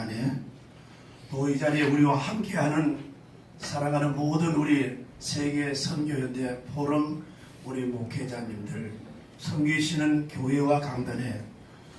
강단에 또 이 자리에 우리와 함께하는 사랑하는 모든 우리 세계 선교연대 포럼 우리 목회자님들 섬기시는 교회와 강단에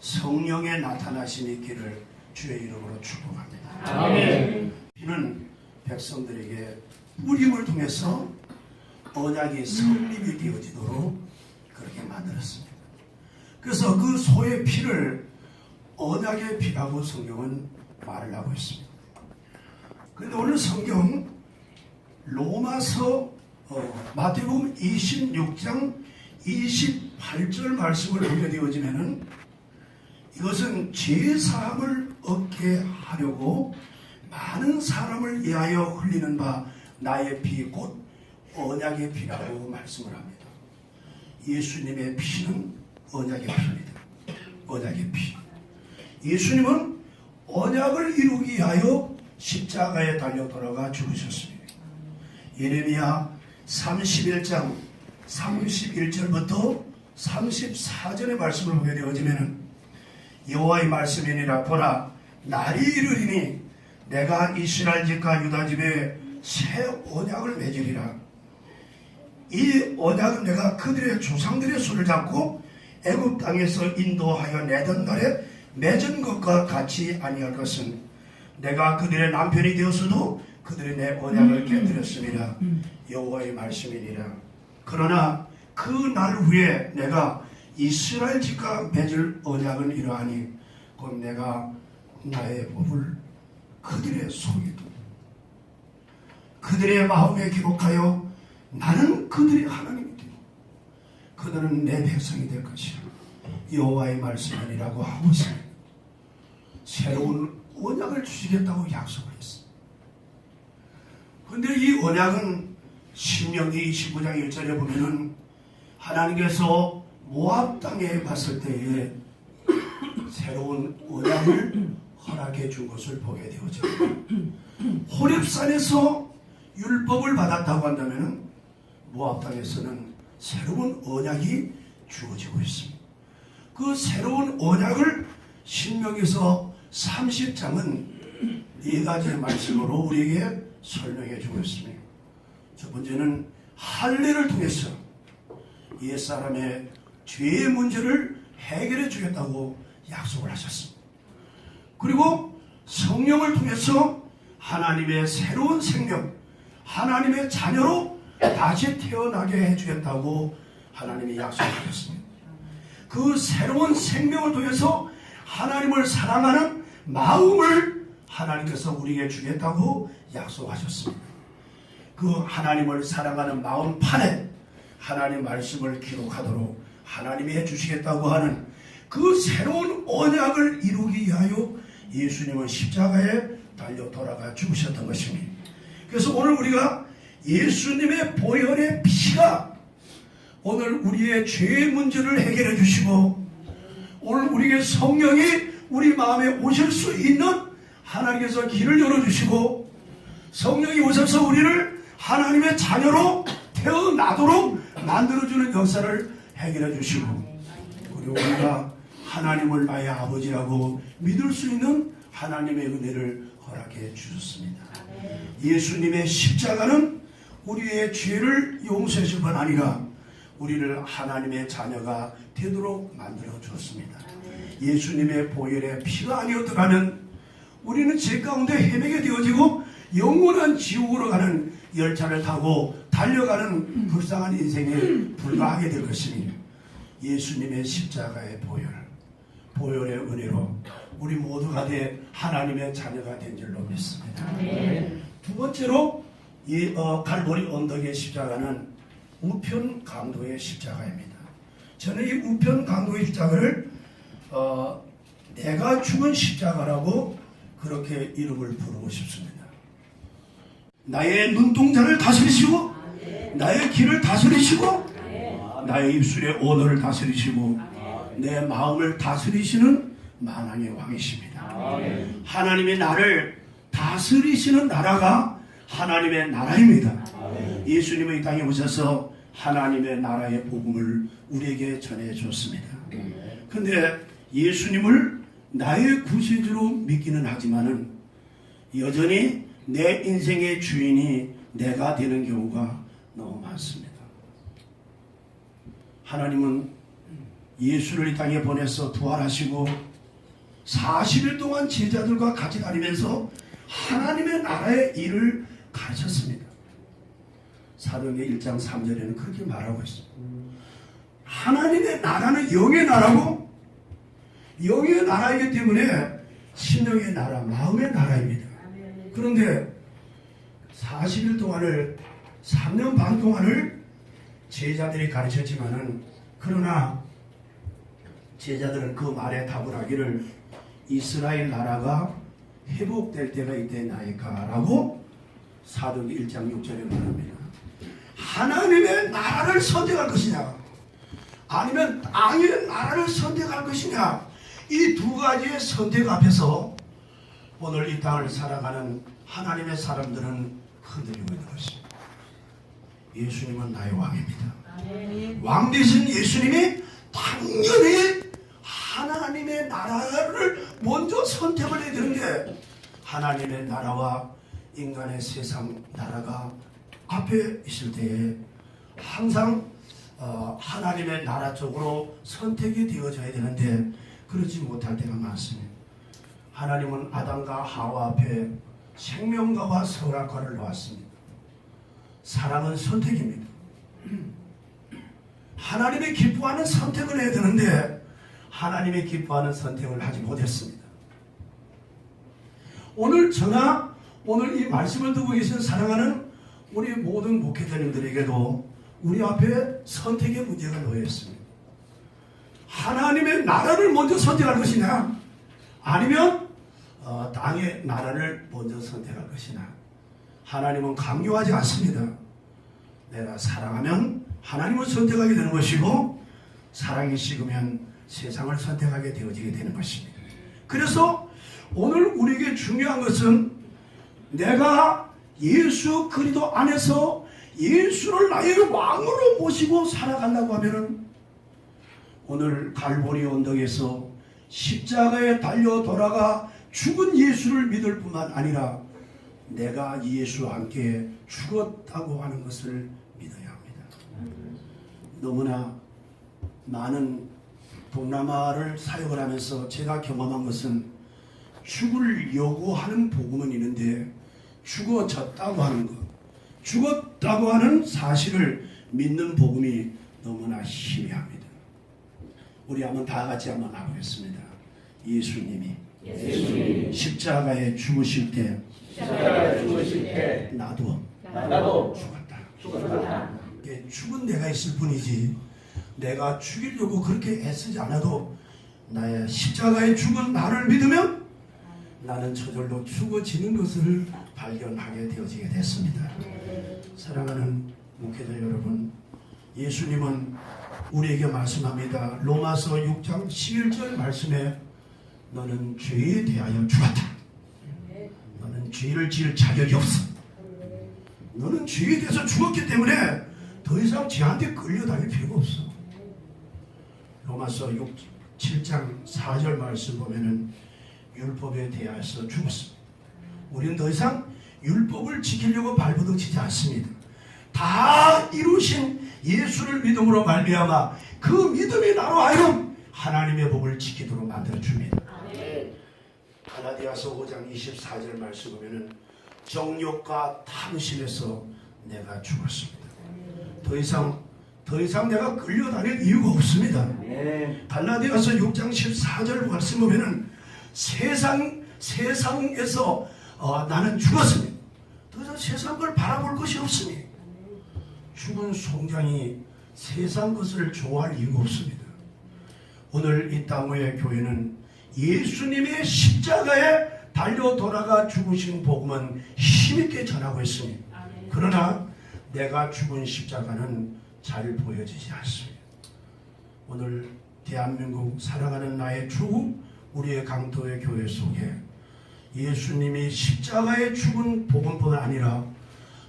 성령의 나타나심이 있기를 주의 이름으로 축복합니다. 아멘. 이는 백성들에게 뿌림을 통해서 언약이 성립이 되어지도록 그렇게 만들었습니다. 그래서 그 소의 피를 언약의 피라고 성경은 말을 하고 있습니다. 그런데 오늘 성경 로마서 어, 마태복음 26장 28절 말씀을 보게 되어지면은 이것은 죄사함을 얻게 하려고 많은 사람을 위하여 흘리는 바 나의 피 곧 언약의 피라고 말씀을 합니다. 예수님의 피는 언약의 피입니다. 언약의 피. 예수님은 언약을 이루기 위하여 십자가에 달려 돌아가 죽으셨습니다. 예레미야 31장 31절부터 34절의 말씀을 보게 되어지면은 여호와의 말씀이니라 보라 날이 이르리니 내가 이스라엘 집과 유다 집에 새 언약을 맺으리라 이 언약은 내가 그들의 조상들의 손을 잡고 애굽 땅에서 인도하여 내던 날에 맺은 것과 같이 아니할 것은 내가 그들의 남편이 되었어도 그들의 내 언약을 깨뜨렸습니다. 여호와의 말씀이니라. 그러나 그 날 후에 내가 이스라엘 집과 맺을 언약은 이러하니 곧 내가 나의 법을 그들의 속에 두 그들의 마음에 기록하여 나는 그들의 하나님이 되고 그들은 내 백성이 될 것이라 여호와의 말씀이라고 하고 있습니다. 새로운 언약을 주시겠다고 약속을 했습니다. 그런데 이 언약은 신명기 29장 1절에 보면은 하나님께서 모압 땅에 갔을 때에 새로운 언약을 허락해 준 것을 보게 되어집니다. 호렙산에서 율법을 받았다고 한다면 모압 땅에서는 새로운 언약이 주어지고 있습니다. 그 새로운 언약을 신명에서 30장은 네 가지의 말씀으로 우리에게 설명해 주고 있습니다. 첫 번째는 할례를 통해서 옛사람의 죄의 문제를 해결해 주겠다고 약속을 하셨습니다. 그리고 성령을 통해서 하나님의 새로운 생명, 하나님의 자녀로 다시 태어나게 해주겠다고 하나님이 약속하셨습니다. 그 새로운 생명을 통해서 하나님을 사랑하는 마음을 하나님께서 우리에게 주겠다고 약속하셨습니다. 그 하나님을 사랑하는 마음판에 하나님 말씀을 기록하도록 하나님이 해주시겠다고 하는 그 새로운 언약을 이루기 위하여 예수님은 십자가에 달려 돌아가 죽으셨던 것입니다. 그래서 오늘 우리가 예수님의 보혈의 피가 오늘 우리의 죄의 문제를 해결해 주시고 오늘 우리에게 성령이 우리 마음에 오실 수 있는 하나님께서 길을 열어주시고 성령이 오셔서 우리를 하나님의 자녀로 태어나도록 만들어주는 역사를 해결해 주시고 그리고 우리가 하나님을 나의 아버지라고 믿을 수 있는 하나님의 은혜를 허락해 주셨습니다. 예수님의 십자가는 우리의 죄를 용서해 줄뿐 아니라 우리를 하나님의 자녀가 되도록 만들어 주었습니다. 예수님의 보혈의 피가 아니었더라면 우리는 죄 가운데 헤매게 되어지고 영원한 지옥으로 가는 열차를 타고 달려가는 불쌍한 인생에 불과하게 될 것이니 예수님의 십자가의 보혈, 보혈의 은혜로 우리 모두가 돼 하나님의 자녀가 된 줄로 믿습니다. 두 번째로 이 어, 갈보리 언덕의 십자가는 우편 강도의 십자가입니다. 저는 이 우편 강도의 십자가를 어, 내가 죽은 십자가라고 그렇게 이름을 부르고 싶습니다. 나의 눈동자를 다스리시고 나의 길을 다스리시고 나의 입술의 언어를 다스리시고 내 마음을 다스리시는 만왕의 왕이십니다. 하나님의 나를 다스리시는 나라가 하나님의 나라입니다. 예수님의 이 땅에 오셔서 하나님의 나라의 복음을 우리에게 전해 줬습니다. 근데 예수님을 나의 구세주로 믿기는 하지만은 여전히 내 인생의 주인이 내가 되는 경우가 너무 많습니다. 하나님은 예수를 이 땅에 보내서 부활하시고 40일 동안 제자들과 같이 다니면서 하나님의 나라의 일을 가르쳤습니다. 사도행전 1장 3절에는 그렇게 말하고 있습니다. 하나님의 나라는 영의 나라고 영의 나라이기 때문에 신령의 나라, 마음의 나라입니다. 그런데 40일 동안을 3년 반 동안을 제자들이 가르쳤지만은 그러나 제자들은 그 말에 답을 하기를 이스라엘 나라가 회복될 때가 이때나이까라고 사도기 1장 6절에 말합니다. 하나님의 나라를 선택할 것이냐 아니면 땅의 나라를 선택할 것이냐 이 두 가지의 선택 앞에서 오늘 이 땅을 살아가는 하나님의 사람들은 흔들리고 있는 것입니다. 예수님은 나의 왕입니다. 왕 되신 예수님이 당연히 하나님의 나라를 먼저 선택을 해야 되는 게 하나님의 나라와 인간의 세상 나라가 앞에 있을 때에 항상 어, 하나님의 나라 쪽으로 선택이 되어져야 되는데 그러지 못할 때가 많습니다. 하나님은 아담과 하와 앞에 생명과와 선악과를 놓았습니다. 사랑은 선택입니다. 하나님이 기뻐하는 선택을 해야 되는데 하나님이 기뻐하는 선택을 하지 못했습니다. 오늘 저나 오늘 이 말씀을 듣고 계신 사랑하는 우리 모든 목회자님들에게도 우리 앞에 선택의 문제가 놓여 있습니다. 하나님의 나라를 먼저 선택할 것이냐 아니면 어, 땅의 나라를 먼저 선택할 것이냐 하나님은 강요하지 않습니다. 내가 사랑하면 하나님을 선택하게 되는 것이고 사랑이 식으면 세상을 선택하게 되어지게 되는 것입니다. 그래서 오늘 우리에게 중요한 것은 내가 예수 그리스도 안에서 예수를 나의 왕으로 모시고 살아가려고 하면은 오늘 갈보리 언덕에서 십자가에 달려 돌아가 죽은 예수를 믿을 뿐만 아니라 내가 예수와 함께 죽었다고 하는 것을 믿어야 합니다. 너무나 많은 동남아를 사역을 하면서 제가 경험한 것은 죽을 요구하는 복음은 있는데 죽어졌다고 하는 것, 죽었다고 하는 사실을 믿는 복음이 너무나 희미합니다. 우리 한번 다 같이 한번 하겠습니다. 예수님이 예수님 십자가에 죽으실 때 십자가에 죽으실 때 나도 나도 죽었다. 죽었다. 죽은 내가 있을 뿐이지 내가 죽이려고 그렇게 애쓰지 않아도 나의 십자가에 죽은 나를 믿으면 나는 저절로 죽어지는 것을 발견하게 되어지게 됐습니다. 사랑하는 목회자 여러분, 예수님은 우리에게 말씀합니다. 로마서 6장 11절 말씀에 너는 죄에 대하여 죽었다. 너는 죄를 지을 자격이 없어. 너는 죄에 대해서 죽었기 때문에 더 이상 죄한테 끌려다닐 필요가 없어. 로마서 6, 7장 4절 말씀 보면은 율법에 대하여서 죽었습니다. 우리는 더 이상 율법을 지키려고 발버둥치지 않습니다. 다 이루신 예수를 믿음으로 말미암아 그 믿음이 나로 하여금 하나님의 법을 지키도록 만들어 줍니다. 갈라디아서 5장 24절 말씀 보면은 정욕과 탐심에서 내가 죽었습니다. 더 이상 더 이상 내가 끌려다닐 이유가 없습니다. 갈라디아서 6장 14절 말씀 보면은 세상 세상에서 어, 나는 죽었습니다. 더 이상 세상 걸 바라볼 것이 없으니 죽은 송장이 세상 것을 좋아할 이유가 없습니다. 오늘 이 땅의 교회는 예수님의 십자가에 달려 돌아가 죽으신 복음은 힘있게 전하고 있습니다. 그러나 내가 죽은 십자가는 잘 보여지지 않습니다. 오늘 대한민국 살아가는 나의 주 우리의 강도의 교회 속에 예수님이 십자가에 죽은 복음뿐 아니라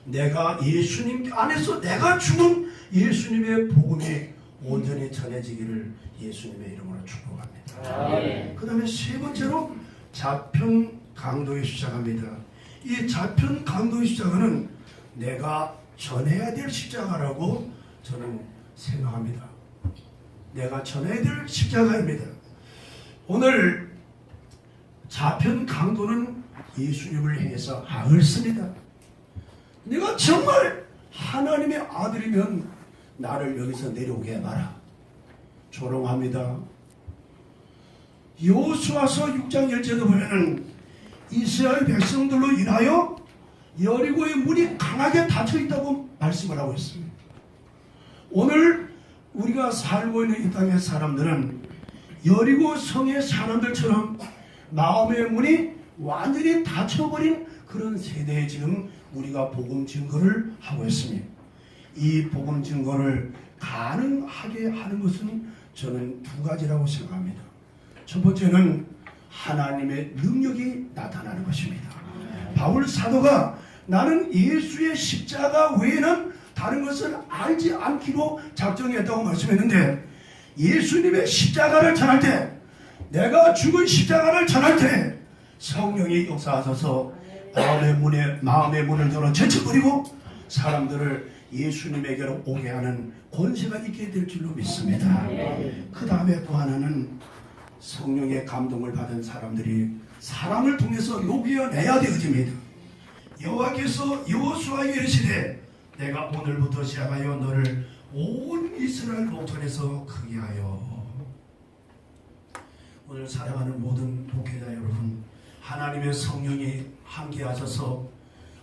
내가 예수님 안에서 내가 죽은 예수님의 복음이 온전히 전해지기를 예수님의 이름으로 축복합니다. 그 다음에 세 번째로 좌편 강도의 십자가입니다. 이 좌편 강도의 십자가는 내가 전해야 될 십자가라고 저는 생각합니다. 내가 전해야 될 십자가입니다. 오늘 좌편 강도는 예수님을 향해서 악을 씁니다. 내가 정말 하나님의 아들이면 나를 여기서 내려오게 해봐라. 조롱합니다. 여호수아서 6장 1절에 보면은 이스라엘 백성들로 인하여 여리고의 문이 강하게 닫혀 있다고 말씀을 하고 있습니다. 오늘 우리가 살고 있는 이 땅의 사람들은 여리고 성의 사람들처럼 마음의 문이 완전히 닫혀버린 그런 세대에 지금 우리가 복음 증거를 하고 있습니다. 이 복음 증거를 가능하게 하는 것은 저는 두 가지라고 생각합니다. 첫 번째는 하나님의 능력이 나타나는 것입니다. 바울 사도가 나는 예수의 십자가 외에는 다른 것을 알지 않기로 작정했다고 말씀했는데 예수님의 십자가를 전할 때 내가 죽은 십자가를 전할 때 성령이 역사하셔서 마음의 문에 마음의 문을 열어 제쳐버리고 사람들을 예수님에게로 오게 하는 권세가 있게 될 줄로 믿습니다. 그 다음에 또 하나는 성령의 감동을 받은 사람들이 사람을 통해서 녹여내야 되어집니다. 여호와께서 여호수아에게 이르시되 내가 오늘부터 시작하여 너를 온 이스라엘 농촌에서 크게 하여 오늘 사랑하는 모든 목회자 여러분 하나님의 성령이 함께하셔서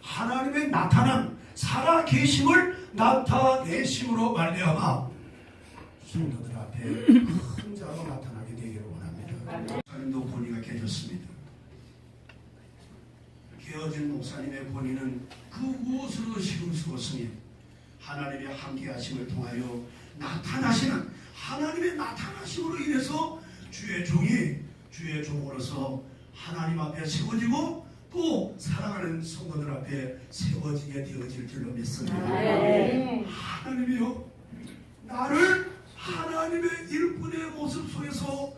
하나님의 나타난 살아 계심을 나타내심으로 말미암아 성도들 앞에 큰 자가 나타나게 되기를 원합니다. 목사님도 권위가 깨졌습니다. 깨어진 목사님의 권위는 그 무엇으로도 없으니 하나님의 함께하심을 통하여 나타나시는 하나님의 나타나심으로 인해서 주의 종이 주의 종으로서 하나님 앞에 세워지고 또 사랑하는 성도들 앞에 세워지게 되어질 줄로 믿습니다. 하나님이요 나를 하나님의 일꾼의 모습 속에서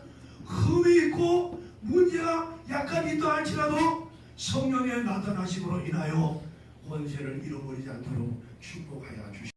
흠이 있고 문제가 약간 있다 할지라도 성령의 나타나심으로 인하여 권세를 잃어버리지 않도록 축복하여 주시옵소서.